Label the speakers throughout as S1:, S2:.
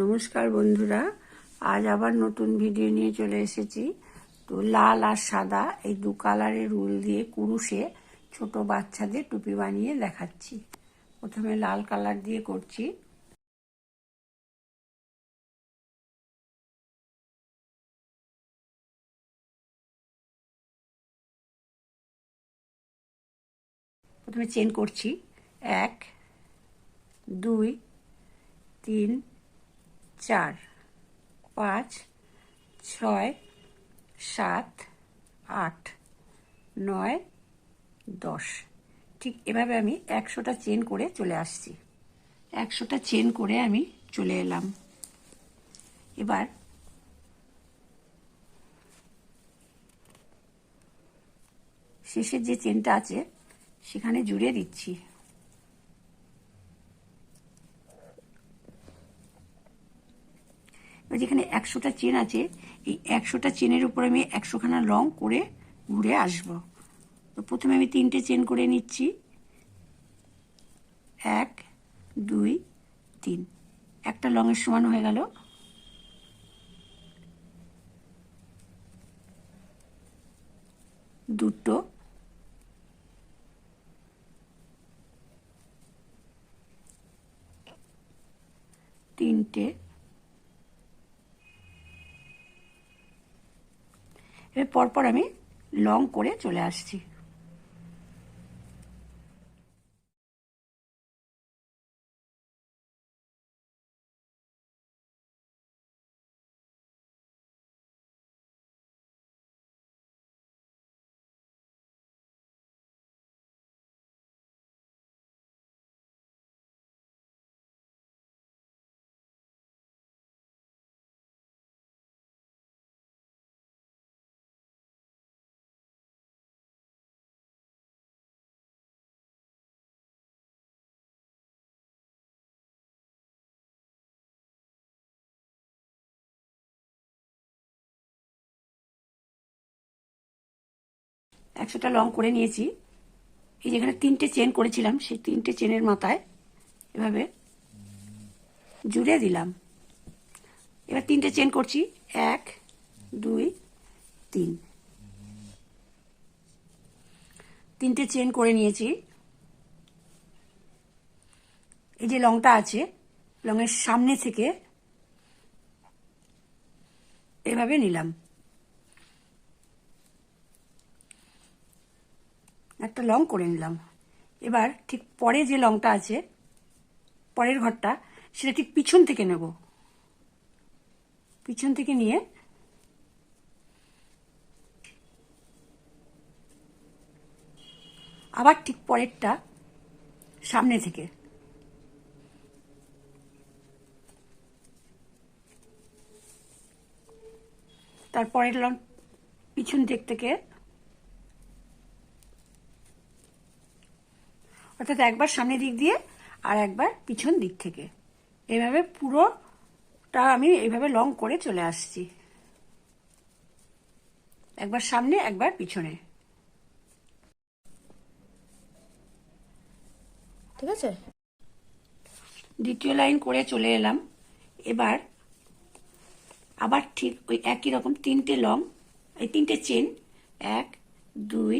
S1: নমস্কার বন্ধুরা আজ আবার নতুন ভিডিও নিয়ে চলে এসেছি তো লাল আর সাদা এই দু কালারের উল দিয়ে কুরুশে ছোট বাচ্চাদের টুপি বানিয়ে দেখাচ্ছি প্রথমে লাল কালার দিয়ে করছি প্রথমে চেন করছি এক দুই তিন চার পাঁচ ছয় সাত আট নয় দশ ঠিক এভাবে আমি একশোটা চেন করে চলে আসছি একশোটা চেন করে আমি চলে এলাম এবার শেষের যে চেনটা আছে সেখানে জুড়ে দিচ্ছি একশোটা চেন আছে এই একশোটা চেনের উপর আমি একশোখানা লং করে ঘুরে আসব তো প্রথমে আমি তিনটে চেন করে নিচ্ছি এক দুই তিন একটা লংয়ের সমান হয়ে গেল দুটো তিনটে এবার পরপর আমি লং করে চলে আসছি একশোটা লং করে নিয়েছি এই যেখানে তিনটে চেন করেছিলাম সেই তিনটে চেনের মাথায় এভাবে জুড়ে দিলাম এবার তিনটে চেন করছি এক দুই তিন তিনটে চেন করে নিয়েছি এই যে লংটা আছে লংয়ের সামনে থেকে এভাবে নিলাম একটা লং করে নিলাম এবার ঠিক পরে যে লংটা আছে পরের ঘরটা সেটা ঠিক পিছন থেকে নেব পিছন থেকে নিয়ে আবার ঠিক পরেরটা সামনে থেকে তারপরের লং পিছন দিক থেকে অর্থাৎ একবার সামনের দিক দিয়ে আর একবার পিছন দিক থেকে এভাবে পুরোটা আমি এইভাবে লং করে চলে আসছি একবার সামনে একবার পিছনে ঠিক আছে দ্বিতীয় লাইন করে চলে এলাম এবার আবার ঠিক ওই একই রকম তিনটে লং এই তিনটে চেন এক দুই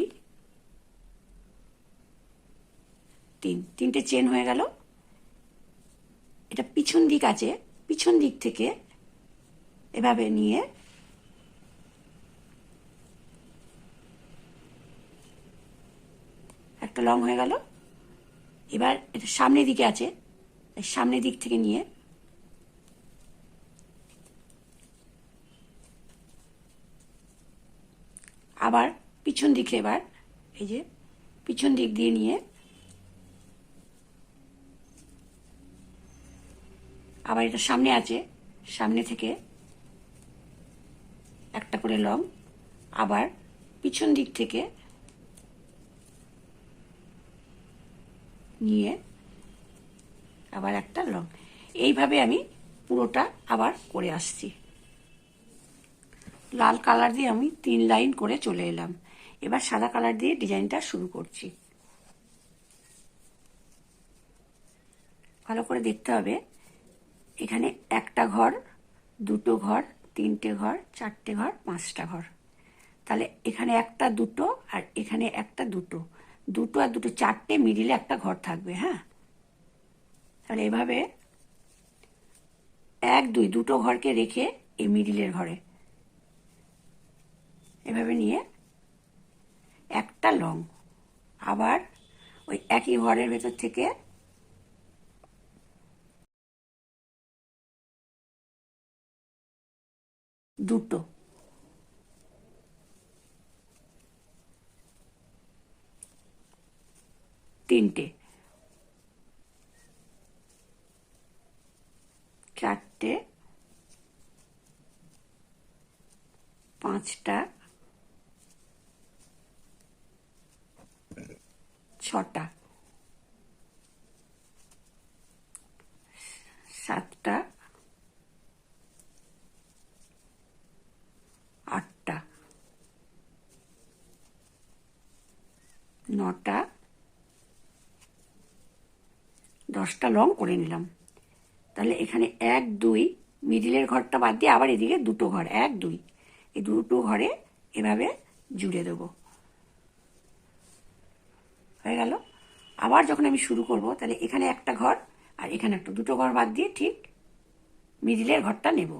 S1: তিন তিনটে চেন হয়ে গেল এটা পিছন দিক আছে পিছন দিক থেকে এভাবে নিয়ে একটা লং হয়ে গেল এবার এটা সামনের দিকে আছে সামনের দিক থেকে নিয়ে আবার পিছন দিকে এবার এই যে পিছন দিক দিয়ে নিয়ে আবার এটা সামনে আছে সামনে থেকে একটা করে লং আবার পিছন দিক থেকে নিয়ে আবার একটা লং এইভাবে আমি পুরোটা আবার করে আসছি লাল কালার দিয়ে আমি তিন লাইন করে চলে এলাম এবার সাদা কালার দিয়ে ডিজাইনটা শুরু করছি ভালো করে দেখতে হবে এখানে একটা ঘর দুটো ঘর তিনটে ঘর চারটে ঘর পাঁচটা ঘর তাহলে এখানে একটা দুটো আর এখানে একটা দুটো দুটো আর দুটো চারটে মিডিলে একটা ঘর থাকবে হ্যাঁ তাহলে এভাবে এক দুই দুটো ঘরকে রেখে এই মিডিলের ঘরে এভাবে নিয়ে একটা লং আবার ওই একই ঘরের ভেতর থেকে দুটো তিনটে চারটে পাঁচটা ছটা সাতটা দশটা লং করে নিলাম তাহলে এখানে এক দুই মিডিলের ঘরটা বাদ দিয়ে আবার এদিকে দুটো ঘর এক দুই এই দুটো ঘরে এভাবে জুড়ে দেব হয়ে গেল আবার যখন আমি শুরু করব তাহলে এখানে একটা ঘর আর এখানে একটা দুটো ঘর বাদ দিয়ে ঠিক মিডিলের ঘরটা নেবো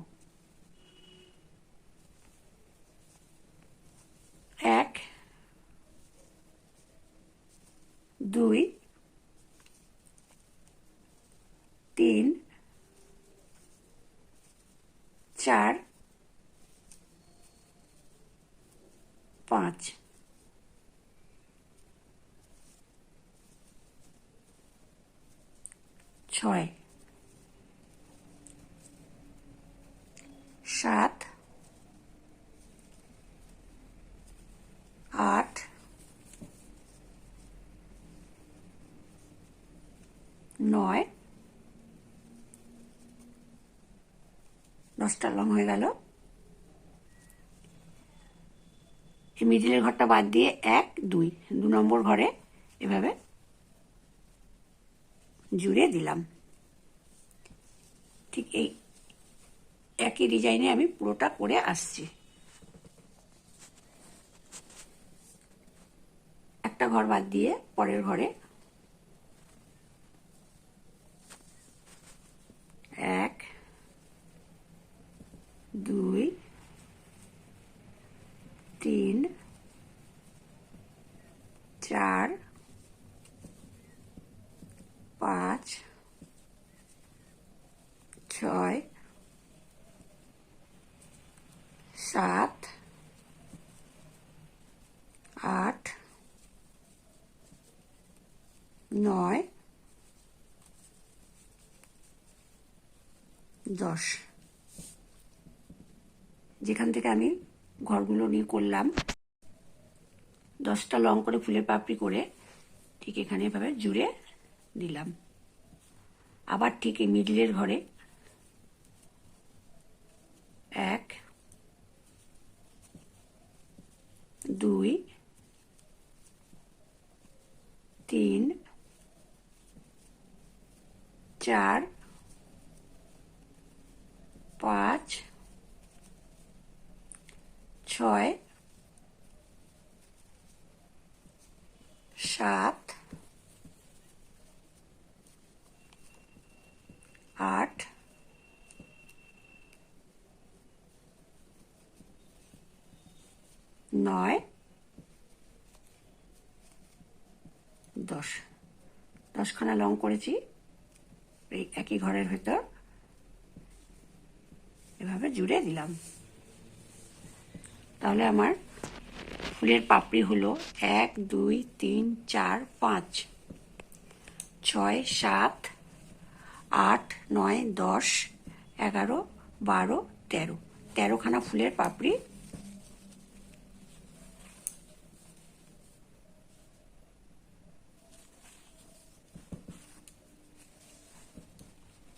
S1: পাঁচ ছয় সাত আট নয় দশটা লং হয়ে গেল মিডিলের ঘরটা বাদ দিয়ে এক দুই দু নম্বর ঘরে এভাবে জুড়ে দিলাম ঠিক এই একই ডিজাইনে আমি পুরোটা করে আসছি একটা ঘর বাদ দিয়ে পরের ঘরে দশ যেখান থেকে আমি ঘরগুলো নিয়ে করলাম দশটা লং করে ফুলের পাপড়ি করে ঠিক এখানে এভাবে জুড়ে দিলাম আবার ঠিক এই মিডলের ঘরে এক দুই দশ দশখানা লং করেছি এই একই ঘরের ভেতর এভাবে জুড়ে দিলাম তাহলে আমার ফুলের পাপড়ি হলো এক দুই তিন চার পাঁচ ছয় সাত আট নয় দশ এগারো বারো তেরো তেরোখানা ফুলের পাপড়ি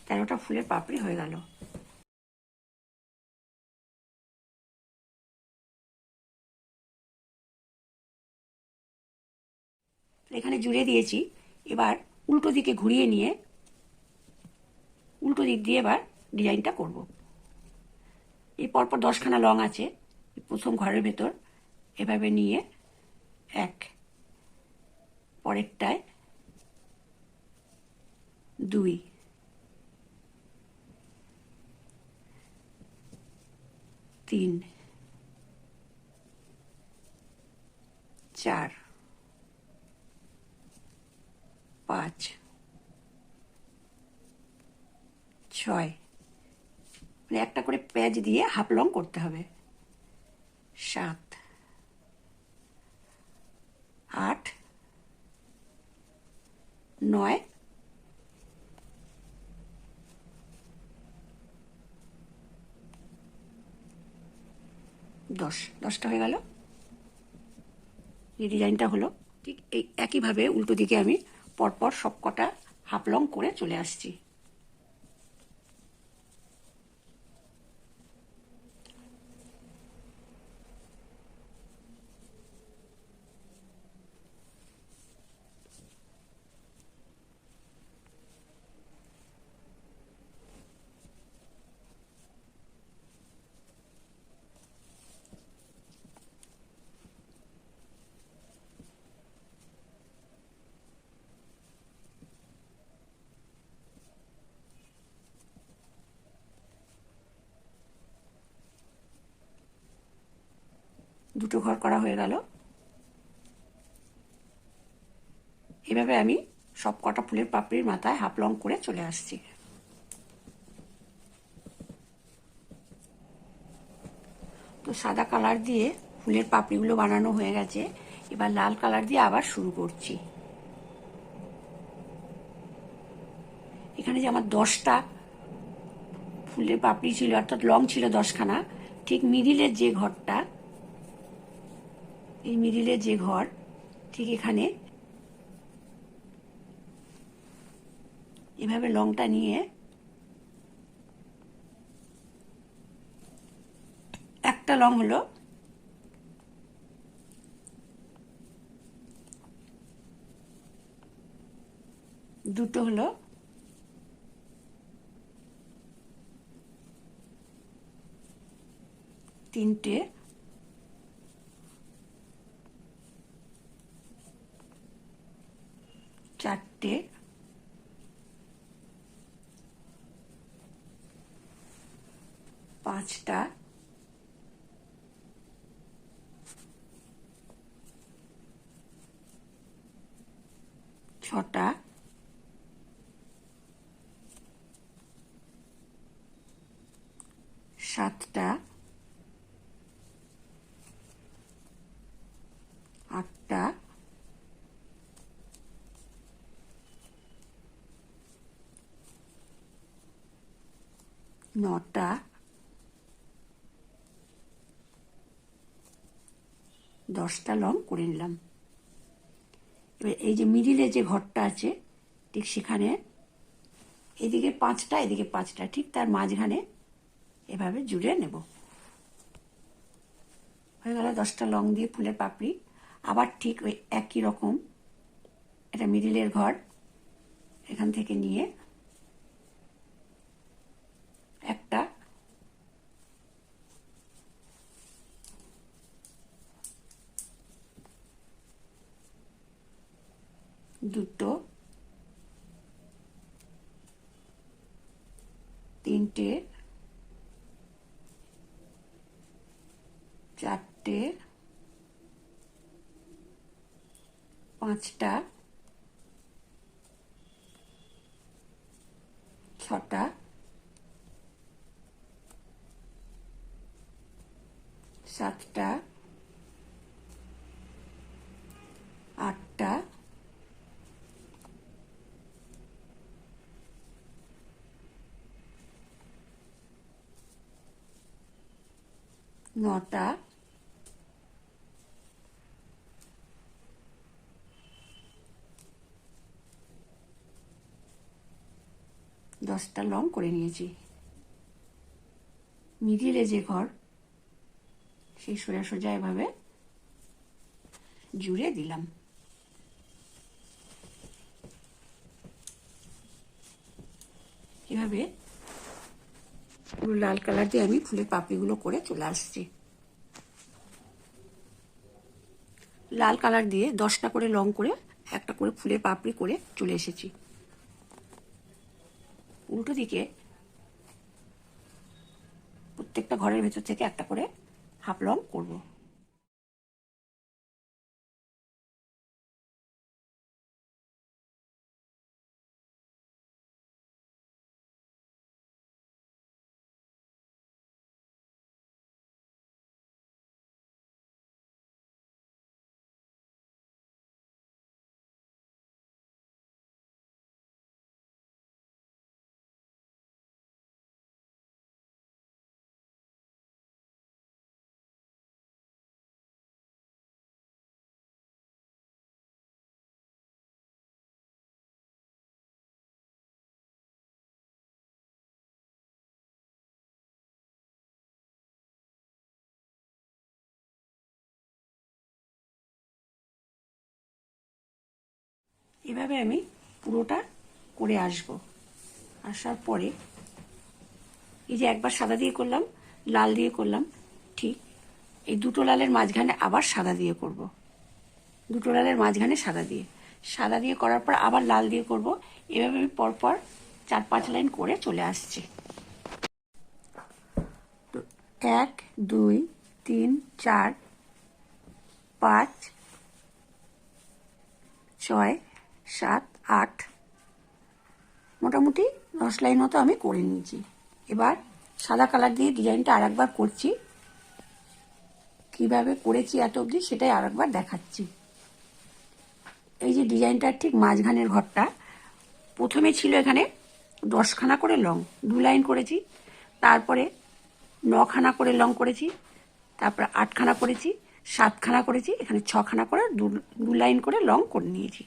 S1: তেরোটা ফুলের পাপড়ি হয়ে গেল এখানে জুড়ে দিয়েছি এবার উল্টো দিকে ঘুরিয়ে নিয়ে উল্টো দিক দিয়ে এবার ডিজাইনটা করব এই পরপর দশখানা লং আছে প্রথম ঘরের ভেতর এভাবে নিয়ে এক পরেরটায় দুই তিন চার পাঁচ ছয় মানে একটা করে প্যাঁচ দিয়ে হাফ লং করতে হবে সাত আট নয় দশ দশটা হয়ে গেল এই ডিজাইনটা হলো ঠিক এই একইভাবে উল্টো দিকে আমি পরপর সব কটা হাফ লং করে চলে আসছি দুটো ঘর করা হয়ে গেল এভাবে আমি সব কটা ফুলের পাপড়ির মাথায় হাফ লং করে চলে আসছি তো সাদা কালার দিয়ে ফুলের পাপড়িগুলো বানানো হয়ে গেছে এবার লাল কালার দিয়ে আবার শুরু করছি এখানে যে আমার দশটা ফুলের পাপড়ি ছিল অর্থাৎ লং ছিল দশখানা ঠিক মিডিলের যে ঘরটা এই মিডিলে যে ঘর ঠিক এখানে এভাবে লংটা নিয়ে একটা লং হলো দুটো হলো তিনটে চারটে পাঁচটা ছটা দশটা লং করে নিলাম এবার এই যে মিডিলে যে ঘরটা আছে ঠিক সেখানে এদিকে পাঁচটা এদিকে পাঁচটা ঠিক তার মাঝখানে এভাবে জুড়ে নেব হয়ে গেল দশটা লং দিয়ে ফুলের পাপড়ি আবার ঠিক ওই একই রকম এটা মিডিলের ঘর এখান থেকে নিয়ে নটা দশটা লং করে নিয়েছি মিডিলে যে ঘর সেই সোজা সোজা এভাবে জুড়ে দিলাম এভাবে পুরো লাল কালার দিয়ে আমি ফুলের পাপড়িগুলো করে চলে আসছি লাল কালার দিয়ে দশটা করে লং করে একটা করে ফুলের পাপড়ি করে চলে এসেছি উল্টো দিকে প্রত্যেকটা ঘরের ভেতর থেকে একটা করে হাফ লং করবো এভাবে আমি পুরোটা করে আসব আসার পরে এই যে একবার সাদা দিয়ে করলাম লাল দিয়ে করলাম ঠিক এই দুটো লালের মাঝখানে আবার সাদা দিয়ে করব। দুটো লালের মাঝখানে সাদা দিয়ে সাদা দিয়ে করার পর আবার লাল দিয়ে করব এভাবে আমি পরপর চার পাঁচ লাইন করে চলে আসছি এক দুই তিন চার পাঁচ ছয় সাত আট মোটামুটি দশ লাইন মতো আমি করে নিয়েছি এবার সাদা কালার দিয়ে ডিজাইনটা একবার করছি কিভাবে করেছি এত অবধি সেটাই একবার দেখাচ্ছি এই যে ডিজাইনটার ঠিক মাঝখানের ঘরটা প্রথমে ছিল এখানে দশখানা করে লং দু লাইন করেছি তারপরে নখানা করে লং করেছি তারপরে আটখানা করেছি সাতখানা করেছি এখানে ছখানা করে দু লাইন করে লং করে নিয়েছি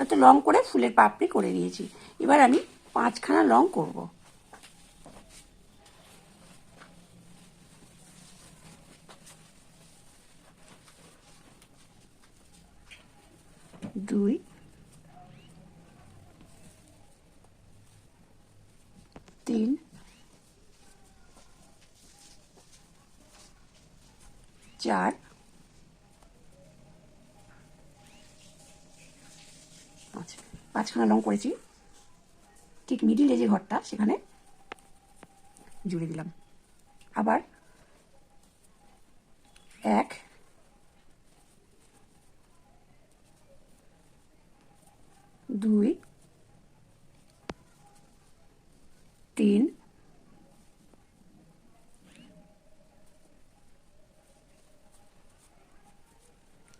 S1: হয়তো লং করে ফুলের পাপড়ি করে নিয়েছি এবার আমি পাঁচখানা লং করব দুই তিন চার পাঁচখানা রং করেছি ঠিক মিডিলে যে ঘরটা সেখানে জুড়ে দিলাম আবার এক দুই তিন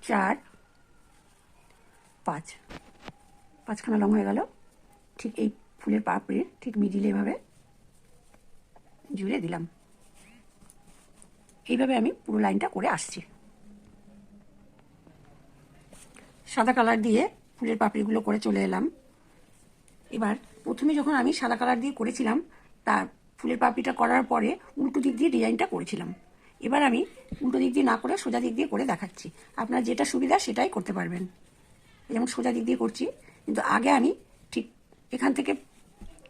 S1: চার পাঁচ পাঁচখানা লং হয়ে গেল ঠিক এই ফুলের পাপড়ির ঠিক মিডিল এভাবে জুড়ে দিলাম এইভাবে আমি পুরো লাইনটা করে আসছি সাদা কালার দিয়ে ফুলের পাপড়িগুলো করে চলে এলাম এবার প্রথমে যখন আমি সাদা কালার দিয়ে করেছিলাম তার ফুলের পাপড়িটা করার পরে উল্টো দিক দিয়ে ডিজাইনটা করেছিলাম এবার আমি উল্টো দিক দিয়ে না করে সোজা দিক দিয়ে করে দেখাচ্ছি আপনার যেটা সুবিধা সেটাই করতে পারবেন যেমন সোজা দিক দিয়ে করছি কিন্তু আগে আমি ঠিক এখান থেকে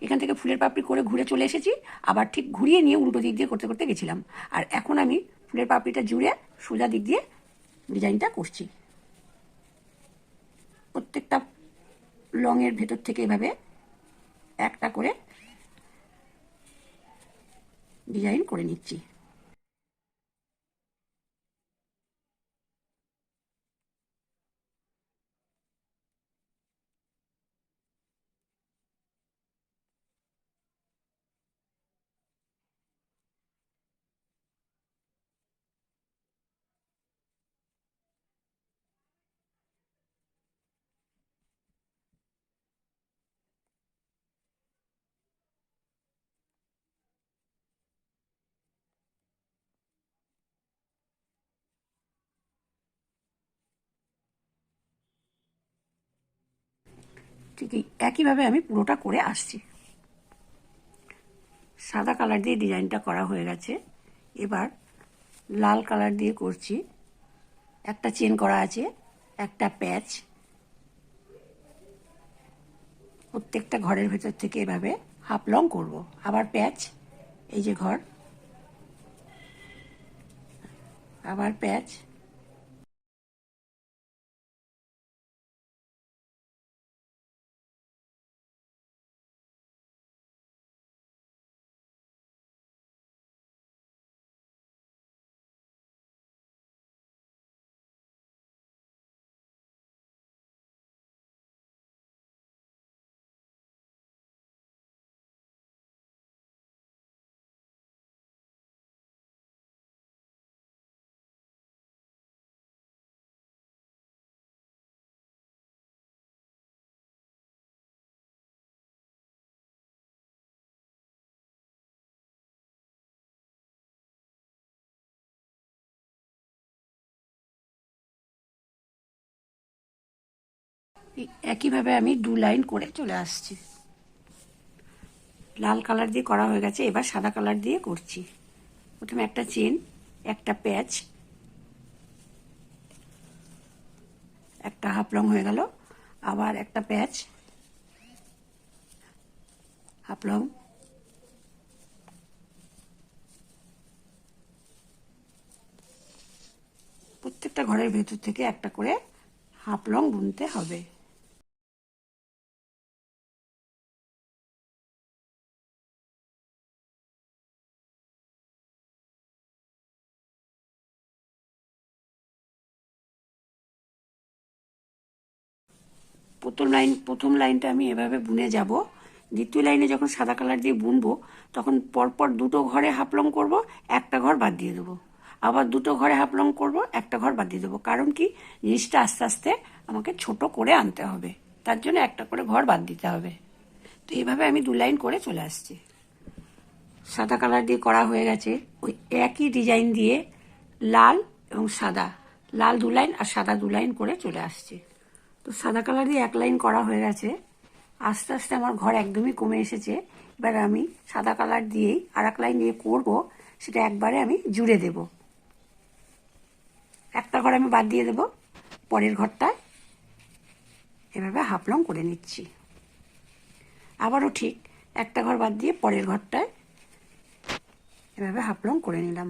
S1: এখান থেকে ফুলের পাপড়ি করে ঘুরে চলে এসেছি আবার ঠিক ঘুরিয়ে নিয়ে উল্টো দিক দিয়ে করতে করতে গেছিলাম আর এখন আমি ফুলের পাপড়িটা জুড়ে সোজা দিক দিয়ে ডিজাইনটা করছি প্রত্যেকটা লংয়ের ভেতর থেকে এভাবে একটা করে ডিজাইন করে নিচ্ছি ঠিক একইভাবে আমি পুরোটা করে আসছি সাদা কালার দিয়ে ডিজাইনটা করা হয়ে গেছে এবার লাল কালার দিয়ে করছি একটা চেন করা আছে একটা প্যাচ প্রত্যেকটা ঘরের ভেতর থেকে এভাবে হাফ লং করব আবার প্যাচ এই যে ঘর আবার প্যাচ একইভাবে আমি দু লাইন করে চলে আসছি লাল কালার দিয়ে করা হয়ে গেছে এবার সাদা কালার দিয়ে করছি প্রথমে একটা চেন একটা প্যাচ একটা হাফ লং হয়ে গেল আবার একটা প্যাচ হাফ লং প্রত্যেকটা ঘরের ভেতর থেকে একটা করে হাফ লং বুনতে হবে প্রথম লাইন প্রথম লাইনটা আমি এভাবে বুনে যাব দ্বিতীয় লাইনে যখন সাদা কালার দিয়ে বুনবো তখন পরপর দুটো ঘরে হাফলং করব একটা ঘর বাদ দিয়ে দেবো আবার দুটো ঘরে হাফলং করব একটা ঘর বাদ দিয়ে দেবো কারণ কি জিনিসটা আস্তে আস্তে আমাকে ছোট করে আনতে হবে তার জন্য একটা করে ঘর বাদ দিতে হবে তো এইভাবে আমি দু লাইন করে চলে আসছি সাদা কালার দিয়ে করা হয়ে গেছে ওই একই ডিজাইন দিয়ে লাল এবং সাদা লাল দু লাইন আর সাদা দু লাইন করে চলে আসছে তো সাদা কালার দিয়ে এক লাইন করা হয়ে গেছে আস্তে আস্তে আমার ঘর একদমই কমে এসেছে এবার আমি সাদা কালার দিয়েই আর এক লাইন দিয়ে করবো সেটা একবারে আমি জুড়ে দেব একটা ঘর আমি বাদ দিয়ে দেব পরের ঘরটায় এভাবে হাফলং করে নিচ্ছি আবারও ঠিক একটা ঘর বাদ দিয়ে পরের ঘরটায় এভাবে হাফলং করে নিলাম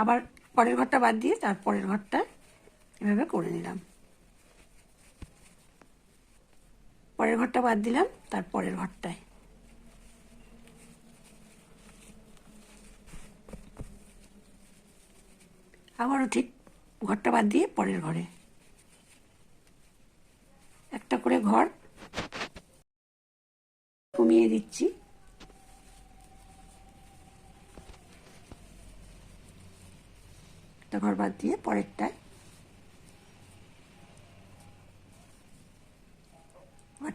S1: আবার পরের ঘরটা বাদ দিয়ে তার পরের ঘরটায় এভাবে করে নিলাম পরের ঘরটা বাদ দিলাম তার পরের ঘরটায় আবারও ঠিক ঘরটা বাদ দিয়ে পরের ঘরে একটা করে ঘর কমিয়ে দিচ্ছি একটা ঘর বাদ দিয়ে পরেরটায়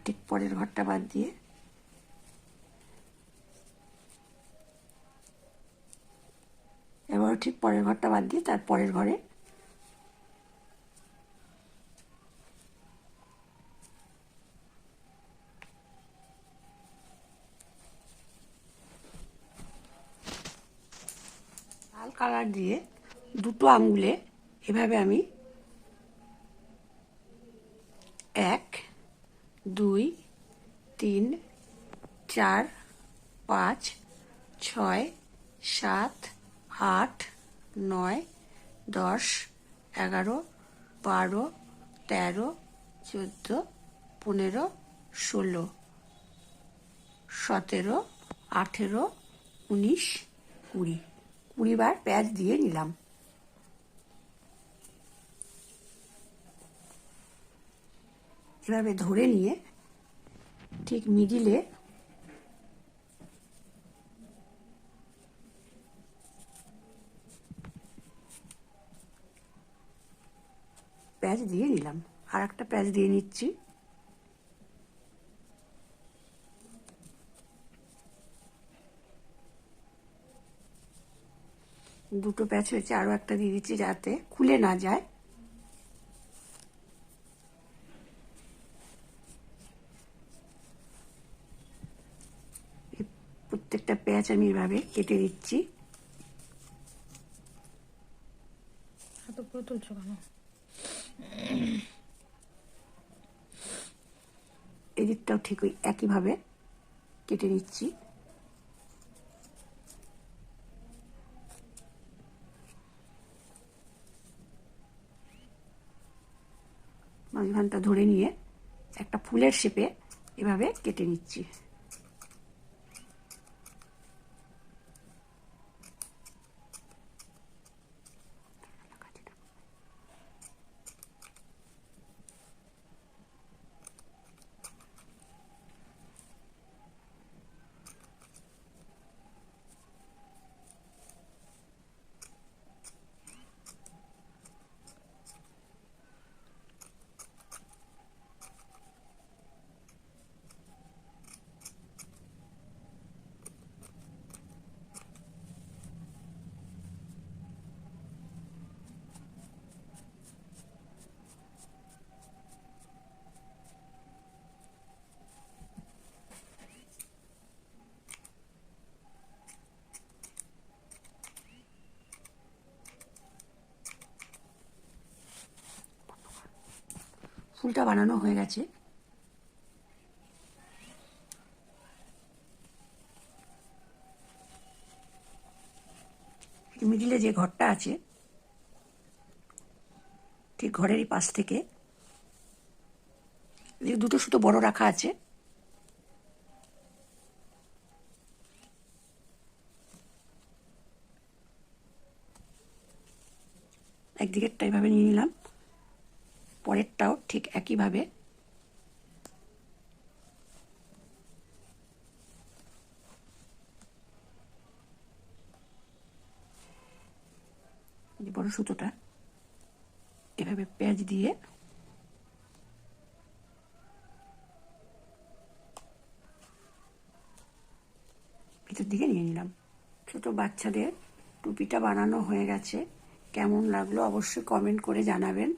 S1: ঠিক পরের ঘরটা বাদ দিয়ে এবারও ঠিক পরের ঘরটা বাদ দিয়ে তার পরের ঘরে লাল কালার দিয়ে দুটো আঙুলে এভাবে আমি এক দুই তিন চার পাঁচ ছয় সাত আট নয় দশ এগারো বারো তেরো চোদ্দো পনেরো ষোলো সতেরো আঠেরো উনিশ কুড়ি কুড়ি বার দিয়ে নিলাম এভাবে ধরে নিয়ে ঠিক মিডিলে প্যাচ দিয়ে নিলাম আর একটা প্যাচ দিয়ে নিচ্ছি দুটো প্যাচ হয়েছে আরও একটা দিয়ে দিচ্ছি যাতে খুলে না যায় পেঁয়াজ আমি এভাবে কেটে দিচ্ছি এদিকটাও ঠিক ওই একইভাবে কেটে নিচ্ছি মাঝখানটা ধরে নিয়ে একটা ফুলের শেপে এভাবে কেটে নিচ্ছি ফুলটা বানানো হয়ে গেছে মিডিলে যে ঘরটা আছে ঠিক ঘরেরই পাশ থেকে দুটো সুতো বড় রাখা আছে একদিকেরটা এভাবে নিয়ে নিলাম পরেরটাও ঠিক একইভাবে যে বড় সুতোটা এভাবে প্যাঁচ দিয়ে ভিতর দিকে নিয়ে নিলাম ছোট বাচ্চাদের টুপিটা বানানো হয়ে গেছে কেমন লাগলো অবশ্যই কমেন্ট করে জানাবেন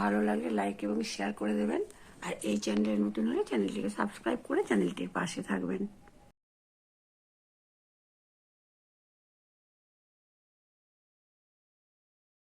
S1: ভালো লাগলে লাইক এবং শেয়ার করে দেবেন আর এই চ্যানেলের নতুন হলে চ্যানেলটিকে সাবস্ক্রাইব করে চ্যানেলটির পাশে থাকবেন